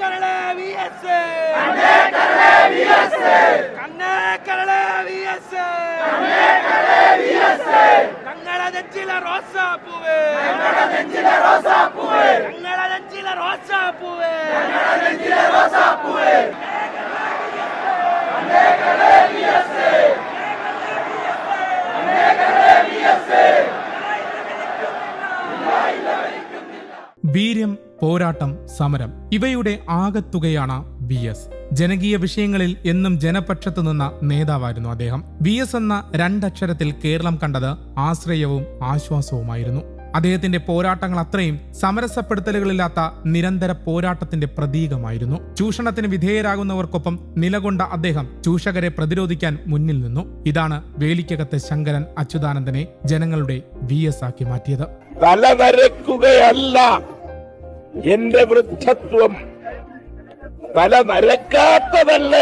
കരളെ V S. കണ്ണേ കരളെ വി എസ്. ഞങ്ങളെ നെഞ്ചിലെ റോസാപ്പൂവേ. ഞങ്ങളെ നെഞ്ചിലെ റോസാപ്പൂവേ. വീര്യം പോരാട്ടം സമരം ഇവയുടെ ആകത്തുകയാണ് വി എസ്. ജനകീയ വിഷയങ്ങളിൽ എന്നും ജനപക്ഷത്തു നിന്ന നേതാവായിരുന്നു അദ്ദേഹം. വി എസ് എന്ന രണ്ടക്ഷരത്തിൽ കേരളം കണ്ടത് ആശ്രയവും ആശ്വാസവുമായിരുന്നു. അദ്ദേഹത്തിന്റെ പോരാട്ടങ്ങൾ അത്രയും സമരസപ്പെടുത്തലുകളില്ലാത്ത നിരന്തര പോരാട്ടത്തിന്റെ പ്രതീകമായിരുന്നു. ചൂഷണത്തിന് വിധേയരാകുന്നവർക്കൊപ്പം നിലകൊണ്ട അദ്ദേഹം ചൂഷകരെ പ്രതിരോധിക്കാൻ മുന്നിൽ നിന്നു. ഇതാണ് വേലിക്കകത്ത് ശങ്കരൻ അച്യുതാനന്ദനെ ജനങ്ങളുടെ വി ആക്കി മാറ്റിയത്. തലനരക്കുകയല്ല എന്റെ വൃദ്ധത്വം തല നരക്കാത്തതല്ല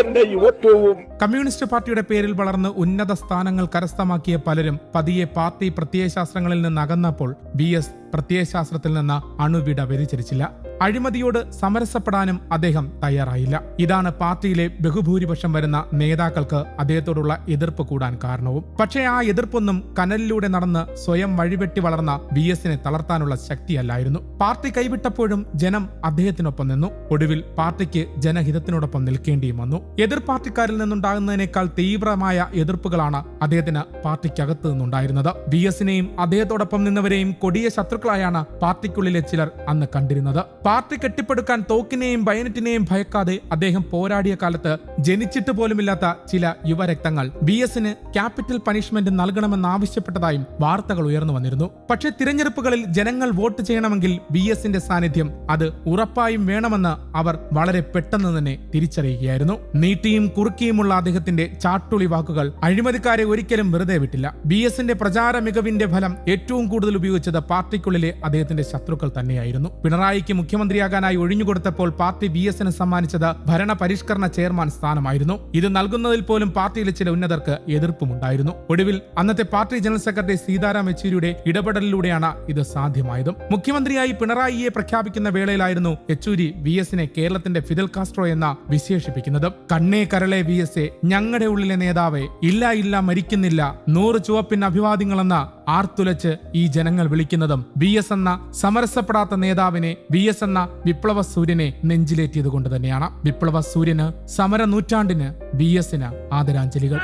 എന്റെ യുവത്വവും. കമ്മ്യൂണിസ്റ്റ് പാർട്ടിയുടെ പേരിൽ വളർന്ന് ഉന്നത സ്ഥാനങ്ങൾ കരസ്ഥമാക്കിയ പലരും പതിയെ പാർട്ടി പ്രത്യയശാസ്ത്രങ്ങളിൽ നിന്ന് അകന്നപ്പോൾ ബി എസ് പ്രത്യയശാസ്ത്രത്തിൽ നിന്ന് അണുവിട വ്യതിചരിച്ചില്ല അഴിമതിയോട് സമരസപ്പെടാനും അദ്ദേഹം തയ്യാറായില്ല. ഇതാണ് പാർട്ടിയിലെ ബഹുഭൂരിപക്ഷം വരുന്ന നേതാക്കൾക്ക് അദ്ദേഹത്തോടുള്ള എതിർപ്പ് കൂടാൻ കാരണവും. പക്ഷേ ആ എതിർപ്പൊന്നും കനലിലൂടെ നടന്ന് സ്വയം വഴിവെട്ടി വളർന്ന വി എസിനെ തളർത്താനുള്ള ശക്തിയല്ലായിരുന്നു. പാർട്ടി കൈവിട്ടപ്പോഴും ജനം അദ്ദേഹത്തിനൊപ്പം നിന്നു. ഒടുവിൽ പാർട്ടിക്ക് ജനഹിതത്തിനോടൊപ്പം നിൽക്കേണ്ടിയും വന്നു. എതിർ പാർട്ടിക്കാരിൽ നിന്നുണ്ടാകുന്നതിനേക്കാൾ തീവ്രമായ എതിർപ്പുകളാണ് അദ്ദേഹത്തിന് പാർട്ടിക്കകത്ത് നിന്നുണ്ടായിരുന്നത്. വി എസിനെയും അദ്ദേഹത്തോടൊപ്പം നിന്നവരെയും കൊടിയ ശത്രുക്കളായാണ് പാർട്ടിക്കുള്ളിലെ ചിലർ അന്ന് കണ്ടിരുന്നത്. പാർട്ടി കെട്ടിപ്പടുക്കാൻ തോക്കിനെയും ബയനറ്റിനെയും ഭയക്കാതെ അദ്ദേഹം പോരാടിയ കാലത്ത് ജനിച്ചിട്ട് പോലുമില്ലാത്ത ചില യുവരക്തങ്ങൾ. ബി എസിന് ക്യാപിറ്റൽ പണിഷ്മെന്റ് നൽകണമെന്നാവശ്യപ്പെട്ടതായും വാർത്തകൾ ഉയർന്നു വന്നിരുന്നു. പക്ഷേ തിരഞ്ഞെടുപ്പുകളിൽ ജനങ്ങൾ വോട്ട് ചെയ്യണമെങ്കിൽ ബി എസിന്റെ സാന്നിധ്യം അത് ഉറപ്പായും വേണമെന്ന് അവർ വളരെ പെട്ടെന്ന് തന്നെ തിരിച്ചറിയുകയായിരുന്നു. നീട്ടിയും കുറുക്കിയുമുള്ള അദ്ദേഹത്തിന്റെ ചാട്ടുളി വാക്കുകൾ അഴിമതിക്കാരെ ഒരിക്കലും വെറുതെ വിട്ടില്ല. ബി എസിന്റെ പ്രചാര മികവിന്റെ ഫലം ഏറ്റവും കൂടുതൽ ഉപയോഗിച്ചത് പാർട്ടിക്കുള്ളിലെ അദ്ദേഹത്തിന്റെ ശത്രുക്കൾ തന്നെയായിരുന്നു. പിണറായിക്ക് മുഖ്യമന്ത്രിയാകാനായി ഒഴിഞ്ഞുകൊടുത്തപ്പോൾ പാർട്ടി ബി എസിന് സമ്മാനിച്ചത് ഭരണ പരിഷ്കരണ ചെയർമാൻ സ്ഥാനമായിരുന്നു. ഇത് നൽകുന്നതിൽ പോലും പാർട്ടിയിലെ ചില ഉന്നതർക്ക് എതിർപ്പുമുണ്ടായിരുന്നു. ഒടുവിൽ അന്നത്തെ പാർട്ടി ജനറൽ സെക്രട്ടറി സീതാറാം യെച്ചൂരിയുടെ ഇടപെടലിലൂടെയാണ് ഇത് സാധ്യമായതും. മുഖ്യമന്ത്രിയായി പിണറായിയെ പ്രഖ്യാപിക്കുന്ന വേളയിലായിരുന്നു യെച്ചൂരി വി എസിനെ കേരളത്തിന്റെ ഫിദൽ കാസ്ട്രോ എന്ന വിശേഷിപ്പിക്കുന്നത്. കണ്ണേ കരളെ വി എസ് എ ഞങ്ങളുടെ ഉള്ളിലെ നേതാവേ ഇല്ല ഇല്ല മരിക്കുന്നില്ല നൂറ് ചുവപ്പിൻ അഭിവാദ്യങ്ങളെന്ന ആർത്തുലച്ച് ഈ ജനങ്ങൾ വിളിക്കുന്നതും ബി എസ് എന്ന സമരസപ്പെടാത്ത നേതാവിനെ ബി എസ് എന്ന വിപ്ലവ സൂര്യനെ നെഞ്ചിലേറ്റിയത് കൊണ്ട് തന്നെയാണ് വിപ്ലവ സൂര്യന് സമര നൂറ്റാണ്ടിന് ബി എസിന് ആദരാഞ്ജലികൾ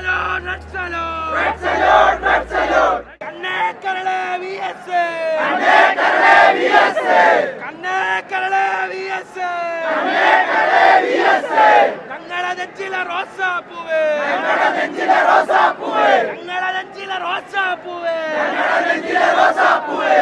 ഞങ്ങളെ നെഞ്ചിലെ റോസാപ്പൂവേ ഞങ്ങളെ നെഞ്ചിലെ റോസാപ്പൂവേ ഞങ്ങളെ ரோசா பூவே ரோசா பூவே